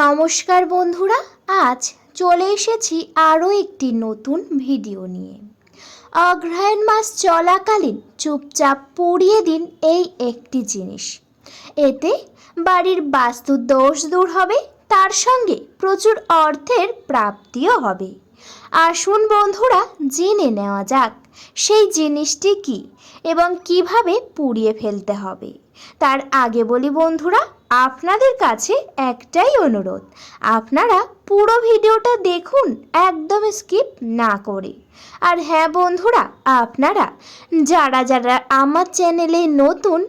নমস্কার বন্ধুরা, আজ চলে এসেছি আরও একটি নতুন ভিডিও নিয়ে। অগ্রহায়ণ মাস চলাকালীন চুপচাপ পড়িয়ে দিন এই একটি জিনিস। এতে বাড়ির বাস্তু দোষ দূর হবে, তার সঙ্গে প্রচুর অর্থের প্রাপ্তিও হবে। আসুন বন্ধুরা, জেনে নেওয়া যাক সেই জিনিসটি কি এবং কীভাবে পুড়িয়ে ফেলতে হবে। তার আগে বলি বন্ধুরা আপনাদের কাছে একটাই অনুরোধ, আপনারা পুরো ভিডিওটা দেখুন, একদম স্কিপ না করে। আর হ্যাঁ বন্ধুরা, আপনারা যারা যারা আমার চ্যানেলে নতুন,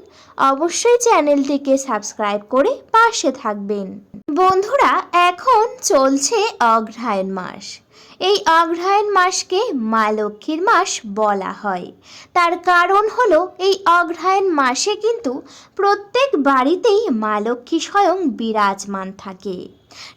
অবশ্যই চ্যানেলটিকে সাবস্ক্রাইব করে পাশে থাকবেন। বন্ধুরা, এখন চলছে অগ্রহায়ণ মাস। এই অগ্রহায়ণ মাসকে মা লক্ষ্মীর মাস বলা হয়। তার কারণ হলো, এই অগ্রহায়ণ মাসে কিন্তু প্রত্যেক বাড়িতেই মা লক্ষ্মী স্বয়ং বিরাজমান থাকে।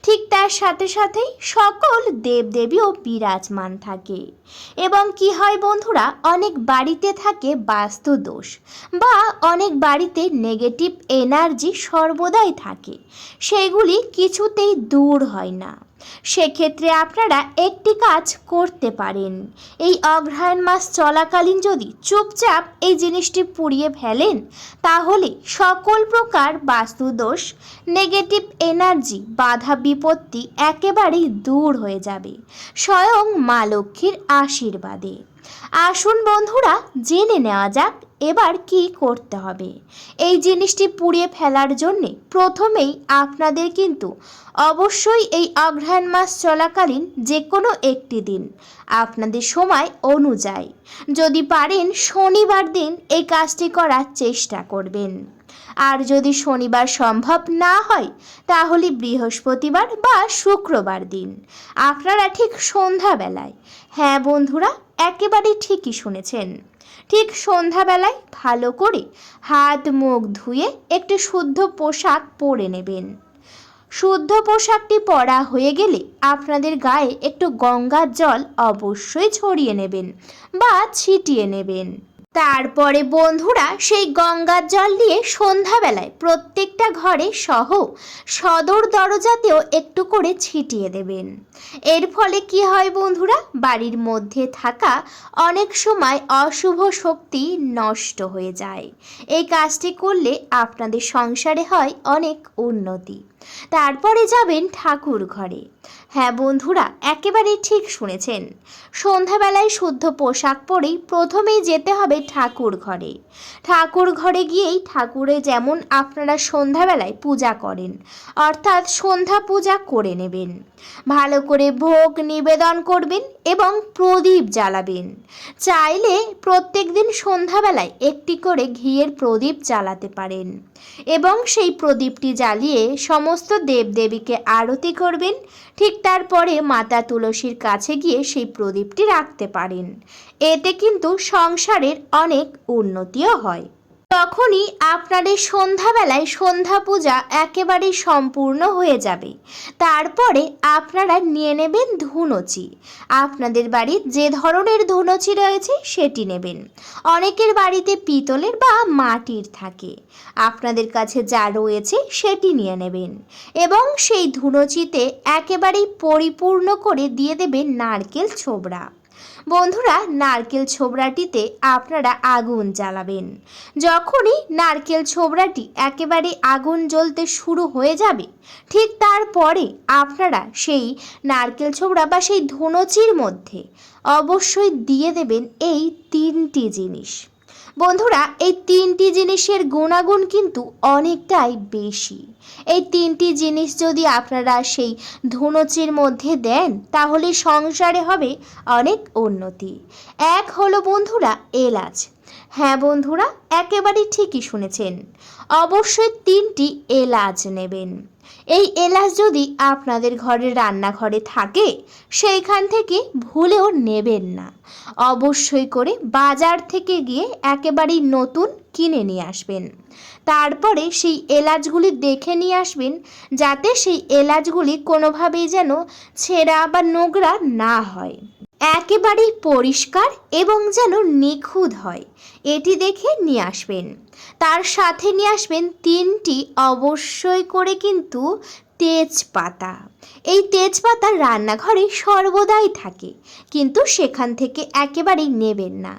ঠিক তার সাথে সাথেই সকল দেবদেবীও বিরাজমান থাকে। এবং কি হয় বন্ধুরা, অনেক বাড়িতে থাকে বাস্তু দোষ বা অনেক বাড়িতে নেগেটিভ এনার্জি সর্বদাই থাকে। সেগুলি কিছুতেই দূর হয় না। সেক্ষেত্রে আপনারা একটি কাজ করতে পারেন। এই অগ্রহায়ণ মাস চলাকালীন যদি চুপচাপ এই জিনিসটি পুড়িয়ে ফেলেন, তাহলে সকল প্রকার বাস্তুদোষ, নেগেটিভ এনার্জি, বাধা বিপত্তি একেবারেই দূর হয়ে যাবে, স্বয়ং মা লক্ষ্মীর আশীর্বাদে। আসুন বন্ধুরা, জেনে নেওয়া যাক এবার কি করতে হবে? এই জিনিসটি পুড়িয়ে ফেলার জন্যে প্রথমেই আপনাদের কিন্তু অবশ্যই এই অগ্রহায়ণ মাস চলাকালীন যে কোনো একটি দিন, আপনাদের সময় অনুযায়ী। যদি পারেন শনিবার দিন এই কাজটি করার চেষ্টা করবেন। আর যদি শনিবার সম্ভব না হয়, তাহলে বৃহস্পতিবার বা শুক্রবার দিন। আপনারা ঠিক সন্ধ্যাবেলায়। হ্যাঁ বন্ধুরা, একেবারে ঠিকই শুনেছেন। ঠিক সন্ধ্যাবেলায় ভালো করে হাত মুখ ধুয়ে একটি শুদ্ধ পোশাক পরে নেবেন। শুদ্ধ পোশাকটি পরা হয়ে গেলে আপনাদের গায়ে একটু গঙ্গার জল অবশ্যই ছড়িয়ে নেবেন বা ছিটিয়ে নেবেন। তারপরে বন্ধুরা সেই গঙ্গার জল দিয়ে সন্ধ্যাবেলায় প্রত্যেকটা ঘরে সহ সদর দরজাতেও একটু করে ছিটিয়ে দেবেন। এর ফলে কি হয় বন্ধুরা? বাড়ির মধ্যে থাকা অনেক সময় অশুভ শক্তি নষ্ট হয়ে যায়। এই কাজটি করলে আপনাদের সংসারে হয় অনেক উন্নতি। তারপরে যাবেন ঠাকুর ঘরে। হ্যাঁ বন্ধুরা, একেবারে ঠিক শুনেছেন। সন্ধ্যাবেলায় শুদ্ধ পোশাক পরেই প্রথমেই যেতে হবে ঠাকুর ঘরে। ঠাকুর ঘরে গিয়েই ঠাকুরে যেমন আপনারা সন্ধ্যাবেলায় পূজা করেন, অর্থাৎ সন্ধ্যা পূজা করে নেবেন। ভালো করে ভোগ নিবেদন করবেন এবং প্রদীপ জ্বালাবেন। চাইলে প্রত্যেক দিন সন্ধ্যাবেলায় একটি করে ঘিয়ের প্রদীপ জ্বালাতে পারেন। এবং সেই প্রদীপটি জ্বালিয়ে সমস্ত দেবদেবীকে আরতি করবেন। ঠিক তারপরে মাতা তুলসীর কাছে গিয়ে সেই প্রদীপটি রাখতে পারেন। এতে কিন্তু সংসারের অনেক উন্নতিও হয়। তখনই আপনাদের সন্ধ্যাবেলায় সন্ধ্যা পূজা একেবারেই সম্পূর্ণ হয়ে যাবে। তারপরে আপনারা নিয়ে নেবেন ধুনুচি। আপনাদের বাড়ির যে ধরনের ধুনুচি রয়েছে সেটি নেবেন। অনেকের বাড়িতে পিতলের বা মাটির থাকে। আপনাদের কাছে যা রয়েছে সেটি নিয়ে নেবেন এবং সেই ধুনুচিতে একেবারেই পরিপূর্ণ করে দিয়ে দেবেন নারকেল ছোবড়া। বন্ধুরা, নারকেল ছোবড়াটিতে আপনারা আগুন জ্বালাবেন। যখনই নারকেল ছোবড়াটি একেবারে আগুন জ্বলতে শুরু হয়ে যাবে, ঠিক তারপরে আপনারা সেই নারকেল ছোবড়া বা সেই ধনচির মধ্যে অবশ্যই দিয়ে দেবেন এই তিনটি জিনিস। বন্ধুরা, এই তিনটি জিনিসের গুণাগুণ কিন্তু অনেকটাই বেশি। এই তিনটি জিনিস যদি আপনারা সেই ধুনুচির মধ্যে দেন, তাহলে সংসারে হবে অনেক উন্নতি। এক হলো বন্ধুরা, এলাচ। হ্যাঁ বন্ধুরা একেবারে ঠিকই শুনেছেন। অবশ্যই তিনটি এলাচ নেবেন। এই এলাচ যদি আপনাদের ঘরের রান্নাঘরে থাকে, সেইখান থেকে ভুলেও নেবেন না। অবশ্যই করে বাজার থেকে গিয়ে একেবারেই নতুন কিনে নিয়ে আসবেন। তারপরে সেই এলাচগুলি দেখে নিয়ে আসবেন, যাতে সেই এলাচগুলি কোনোভাবেই যেন ছেঁড়া বা নোংরা না হয়। একেবারেই পরিষ্কার এবং যেন নিখুঁত হয়। এটি দেখে নিয়ে আসবেন। তার সাথে নিয়ে আসবেন তিনটি অবশ্যই করে কিন্তু তেজপাতা। এই তেজপাতা রান্নাঘরে সর্বদাই থাকে, কিন্তু সেখান থেকে একেবারেই নেবেন না।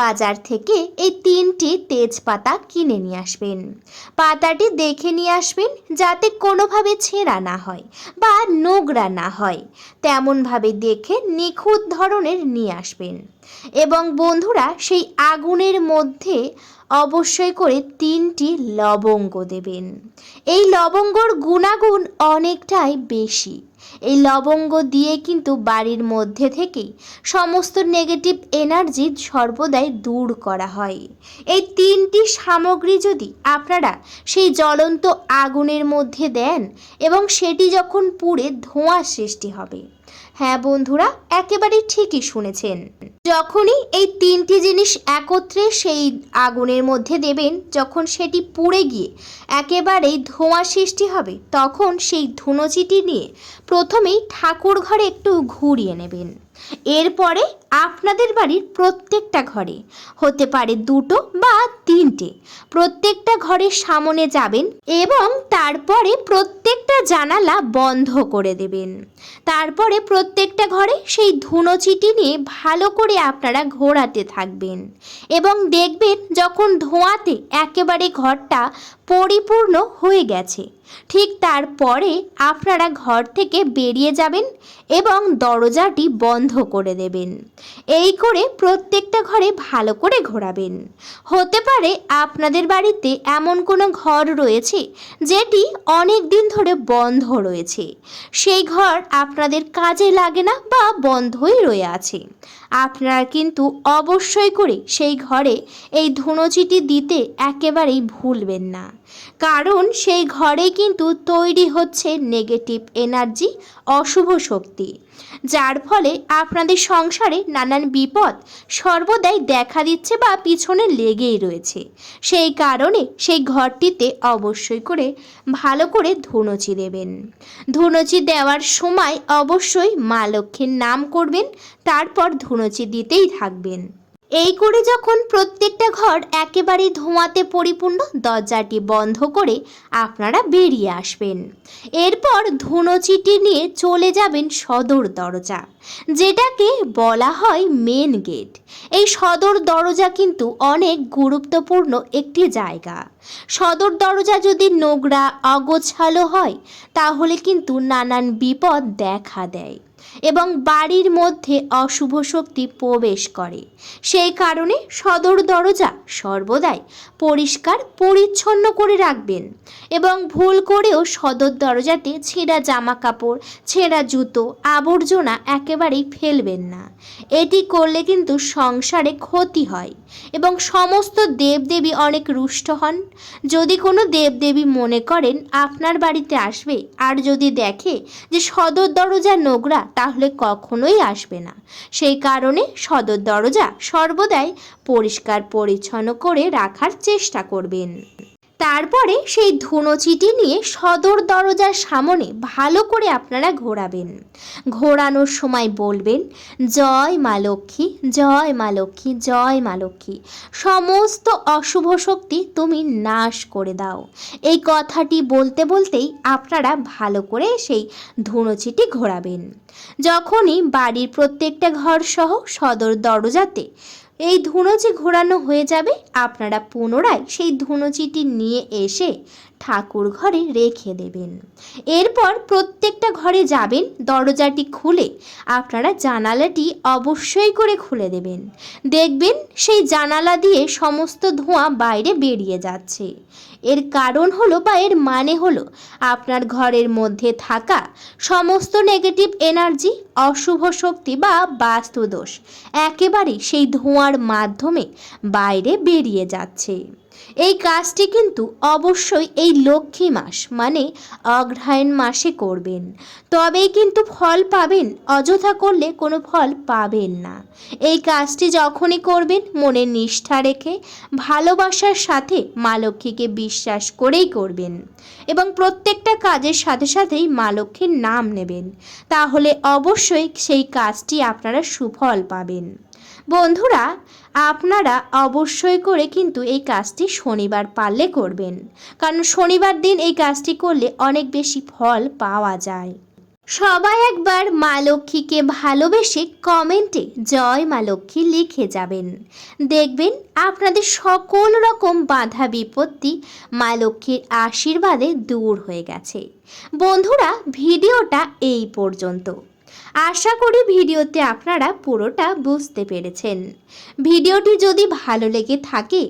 বাজার থেকে এই তিনটি তেজপাতা কিনে নিয়ে আসবেন। পাতাটি দেখে নিয়ে আসবেন যাতে কোনোভাবে ছেঁড়া না হয় বা নোংরা না হয়। তেমনভাবে দেখে নিখুঁত ধরনের নিয়ে আসবেন। এবং বন্ধুরা, সেই আগুনের মধ্যে অবশ্যই করে তিনটি লবঙ্গ দেবেন। এই লবঙ্গর গুণাগুণ অনেকটাই বেশি। এই লবঙ্গ দিয়ে কিন্তু বাড়ির মধ্যে থেকেই সমস্ত নেগেটিভ এনার্জি সর্বদাই দূর করা হয়। এই তিনটি সামগ্রী যদি আপনারা সেই জ্বলন্ত আগুনের মধ্যে দেন এবং সেটি যখন পুড়ে ধোঁয়া সৃষ্টি হবে হ্যাঁ বন্ধুরা একেবারে ঠিকই শুনেছেন। যখনই এই তিনটি জিনিস একত্রে সেই আগুনের মধ্যে দেবেন, যখন সেটি পুড়ে গিয়ে একেবারেই ধোঁয়া সৃষ্টি হবে, তখন সেই ধুনোচিটি নিয়ে প্রথমেই ঠাকুর ঘরে একটু ঘুরিয়ে নেবেন। এরপরে আপনাদের বাড়ির প্রত্যেকটা ঘরে, হতে পারে দুটো বা তিনটে। প্রত্যেকটা ঘরের সামনে যাবেন এবং তারপরে প্রত্যেকটা জানালা বন্ধ করে দেবেন। তারপরে প্রত্যেকটা ঘরে সেই ধুনোচিটি নিয়ে ভালো করে আপনারা ঘোরাতে থাকবেন এবং দেখবেন যখন ধোঁয়াতে একেবারে ঘরটা পরিপূর্ণ হয়ে গেছে ঠিক তারপরে আপনারা ঘর থেকে বেরিয়ে যাবেন এবং দরজাটি বন্ধ করে দেবেন। এই করে প্রত্যেকটা ঘরে ভালো করে ঘোরাবেন। হতে পারে আপনাদের বাড়িতে এমন কোনো ঘর রয়েছে যেটি অনেক দিন ধরে বন্ধ রয়েছে। সেই ঘর আপনাদের কাজে লাগে না বা বন্ধই রয়ে আছে। আপনারা কিন্তু অবশ্যই করে সেই ঘরে এই ধুনোচিটি দিতে একেবারেই ভুলবেন না। কারণ সেই ঘরে কিন্তু তৈরি হচ্ছে নেগেটিভ এনার্জি অশুভ শক্তি। যার ফলে আপনাদের সংসারে নানান বিপদ সর্বদাই দেখা দিচ্ছে বা পিছনে লেগেই রয়েছে। সেই কারণে সেই ঘরটিতে অবশ্যই করে ভালো করে ধুনুচি দেবেন। ধুনুচি দেওয়ার সময় অবশ্যই মা লক্ষ্মীর নাম করবেন, তারপর ধুনুচি দিতেই থাকবেন। এই করে যখন প্রত্যেকটা ঘর একেবারে ধোঁয়াতে পরিপূর্ণ, দরজাটি বন্ধ করে আপনারা বেরিয়ে আসবেন। এরপর ধুনোচিটি নিয়ে চলে যাবেন সদর দরজা, যেটাকে বলা হয় মেন গেট এই সদর দরজা কিন্তু অনেক গুরুত্বপূর্ণ একটি জায়গা। সদর দরজা যদি নোংরা, অগোছালো হয়, তাহলে কিন্তু নানান বিপদ দেখা দেয়। এবং বাড়ির মধ্যে অশুভ শক্তি প্রবেশ করে। সেই কারণে সদর দরজা সর্বদাই পরিষ্কার, পরিচ্ছন্ন করে রাখবেন এবং ভুল করেও সদর দরজাতে ছেঁড়া জামা কাপড় ছেঁড়া জুতো, আবর্জনা একেবারেই ফেলবেন না। এটি করলে কিন্তু সংসারে ক্ষতি হয় এবং সমস্ত দেবদেবী অনেক রুষ্ট হন। যদি কোনো দেবদেবী মনে করেন, আপনার বাড়িতে আসবে আর যদি দেখে যে সদর দরজা নোংরা তাহলে কখনোই আসবে না। সেই কারণে সদর দরজা সর্বদাই পরিষ্কার পরিচ্ছন্ন করে রাখার চেষ্টা করবেন। তারপরে সেই ধুনোচিটি নিয়ে সদর দরজার সামনে ভালো করে আপনারা ঘোরাবেন। ঘোরানোর সময় বলবেন, জয় মা লক্ষ্মী, জয় মা লক্ষ্মী, জয় মা লক্ষ্মী। সমস্ত অশুভ শক্তি তুমি নাশ করে দাও। এই কথাটি বলতে বলতেই আপনারা ভালো করে সেই ধুনোচিটি ঘোরাবেন। যখনই বাড়ির প্রত্যেকটা ঘর সহ সদর দরজাতে এই ধুনোচি ঘোরানো হয়ে যাবে আপনারা পুনরায় সেই ধুনোচিটি নিয়ে এসে ঠাকুর ঘরে রেখে দেবেন। এরপর প্রত্যেকটা ঘরে যাবেন, দরজাটি খুলে। আপনারা জানালাটি অবশ্যই করে খুলে দেবেন। দেখবেন সেই জানালা দিয়ে সমস্ত ধোঁয়া বাইরে বেরিয়ে যাচ্ছে। এর কারণ হলো বা এর মানে হলো, আপনার ঘরের মধ্যে থাকা সমস্ত নেগেটিভ এনার্জি অশুভ শক্তি বা বাস্তুদোষ একেবারেই সেই ধোঁয়ার মাধ্যমে বাইরে বেরিয়ে যাচ্ছে। এই কাজটি কিন্তু অবশ্যই এই লক্ষ্মী মাস মানে অগ্রহায়ণ মাসে করবেন। তবেই কিন্তু ফল পাবেন, অযথা করলে কোনো ফল পাবেন না। এই কাজটি যখনই করবেন মনে নিষ্ঠা রেখে, ভালোবাসার সাথে মা লক্ষ্মীকে বিশ্বাস করেই করবেন এবং প্রত্যেকটা কাজের সাথে সাথেই মা লক্ষ্মীর নাম নেবেন। তাহলে অবশ্যই সেই কাজটি আপনারা সুফল পাবেন। বন্ধুরা, আপনারা অবশ্যই করে কিন্তু এই কাজটি শনিবার পারলে করবেন। কারণ শনিবার দিন এই কাজটি করলে অনেক বেশি ফল পাওয়া যায়। সবাই একবার মা লক্ষ্মীকে ভালোবেসে কমেন্টে জয় মা লক্ষ্মী লিখে যাবেন। দেখবেন আপনাদের সকল রকম বাধা বিপত্তি মা লক্ষ্মীর আশীর্বাদে দূর হয়ে গেছে। বন্ধুরা, ভিডিওটা এই পর্যন্ত। আশা করি ভিডিওতে আপনারা পুরোটা বুঝতে পেরেছেন। ভিডিওটি যদি ভালো লেগে থাকে,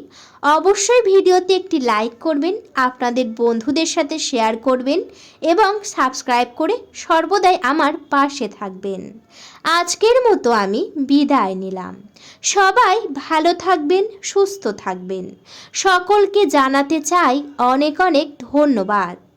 অবশ্যই ভিডিওতে একটি লাইক করবেন, আপনাদের বন্ধুদের সাথে শেয়ার করবেন এবং সাবস্ক্রাইব করে সর্বদাই আমার পাশে থাকবেন। আজকের মতো আমি বিদায় নিলাম। সবাই ভালো থাকবেন, সুস্থ থাকবেন। সকলকে জানাতে চাই অনেক অনেক ধন্যবাদ।